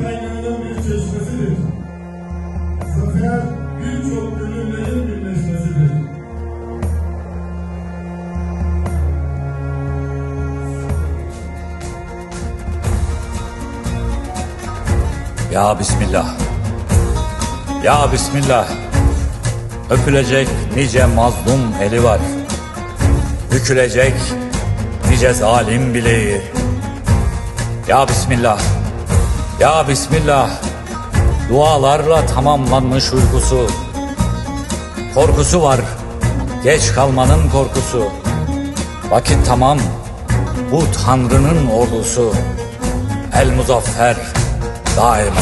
Sosyal bir çeşmesidir. Sosyal birçok bölümlerin birleşmesidir. Ya Bismillah. Ya Bismillah. Öpülecek nice mazlum eli var. Bükülecek nice zalim bileği. Ya Bismillah. Ya Bismillah. Dualarla tamamlanmış uykusu. Korkusu var. Geç kalmanın korkusu. Vakit tamam. Bu Tanrı'nın ordusu. El muzaffer daima.